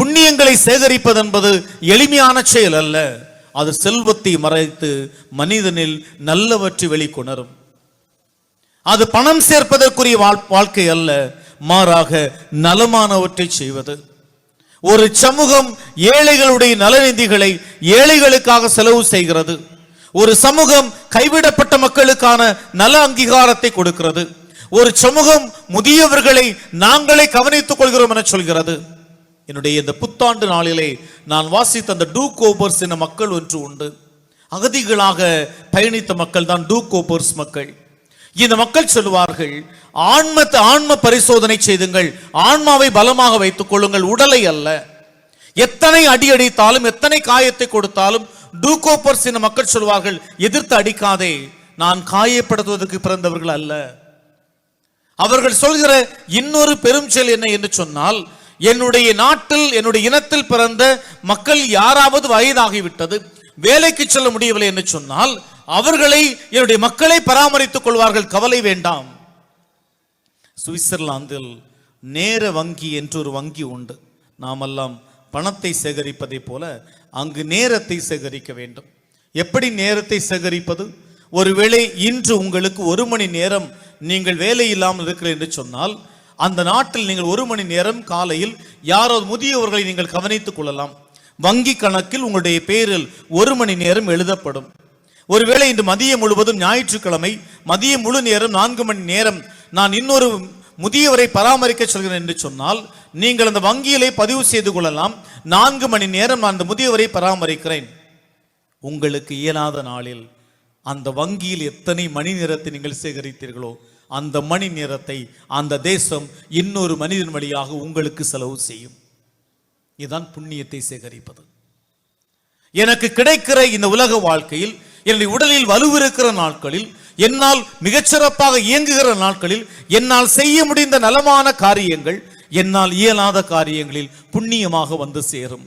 புண்ணியங்களை சேகரிப்பது என்பது எளிமையான செயல் அல்ல. அது செல்வத்தை மறைத்து மனிதனில் நல்லவற்றை வெளிக்கொணரும். அது பணம் சேர்ப்பதற்குரிய வாழ்- வாழ்க்கை அல்ல. மாறாக நலமானவற்றை செய்வது. ஒரு சமூகம் ஏழைகளுடைய நலநிதிகளை ஏழைகளுக்காக செலவு செய்கிறது. ஒரு சமூகம் கைவிடப்பட்ட மக்களுக்கான நல அங்கீகாரத்தை கொடுக்கிறது. ஒரு சமூகம் முதியவர்களை நாங்களே கவனித்துக் கொள்கிறோம் என சொல்கிறது. என்னுடைய இந்த புத்தாண்டு நாளிலே நான் வாசித்த அந்த டூ கோபர்ஸ் என மக்கள் ஒன்று உண்டு. அகதிகளாக பயணித்த மக்கள் தான் டூ கோபர்ஸ் மக்கள். இந்த மக்கள் சொல்லுவார்கள் ஆன்மத்தை ஆன்ம பரிசோதனை செய்துங்கள். ஆன்மாவை பலமாக வைத்துக் கொள்ளுங்கள். உடலை அல்ல. எத்தனை அடி அடித்தாலும் எத்தனை காயத்தை கொடுத்தாலும் டூகோப்பர்ஸ் என மக்கள் சொல்வார்கள் எதிர்த்து அடிக்காதே. நான் காயப்படுத்துவதற்கு பிறந்தவர்கள் அல்ல. அவர்கள் சொல்கிற இன்னொரு பெரும் செயல் என்ன என்று சொன்னால் என்னுடைய நாட்டில் என்னுடைய இனத்தில் பிறந்த மக்கள் யாராவது வயதாகிவிட்டது வேலைக்கு செல்ல முடியவில்லை என்று சொன்னால் அவர்களை என்னுடைய மக்களை பராமரித்துக் கொள்வார்கள் கவலை வேண்டாம். சுவிட்சர்லாந்தில் நேர வங்கி என்று ஒரு வங்கி உண்டு. நாமெல்லாம் பணத்தை சேகரிப்பதைப் போல அங்கு நேரத்தை சேகரிக்க வேண்டும். எப்படி நேரத்தை சேகரிப்பது? ஒருவேளை இன்று உங்களுக்கு ஒரு மணி நேரம் நீங்கள் வேலை இல்லாமல் இருக்கிறேன் என்று சொன்னால் அந்த நாட்டில் நீங்கள் ஒரு மணி நேரம் காலையில் யாரோ முதியவர்களை நீங்கள் கவனித்துக் கொள்ளலாம். வங்கி கணக்கில் உங்களுடைய பெயரில் ஒரு மணி நேரம் எழுதப்படும். ஒருவேளை இன்று மதியம் முழுவதும் ஞாயிற்றுக்கிழமை மதியம் முழு நேரம் நான்கு மணி நேரம் நான் இன்னொரு முதியவரை பராமரிக்க சொல்கிறேன் என்று சொன்னால் நீங்கள் அந்த வங்கியிலே பதிவு செய்து கொள்ளலாம். நான்கு மணி நேரம் நான் அந்த முதியவரை பராமரிக்கிறேன். உங்களுக்கு இயலாத நாளில் அந்த வங்கியில் எத்தனை மணி நேரத்தை நீங்கள் சேகரித்தீர்களோ அந்த மணி நேரத்தை அந்த தேசம் இன்னொரு மனிதன் வழியாக உங்களுக்கு செலவு செய்யும். இதுதான் புண்ணியத்தை சேகரிப்பது. எனக்கு கிடைக்கிற இந்த உலக வாழ்க்கையில் என்னுடைய உடலில் வலுவிருக்கிற நாட்களில் என்னால் மிகச்சிறப்பாக இயங்குகிற நாட்களில் என்னால் செய்ய முடிந்த நலமான காரியங்கள் என்னால் இயலாத காரியங்களில் புண்ணியமாக வந்து சேரும்.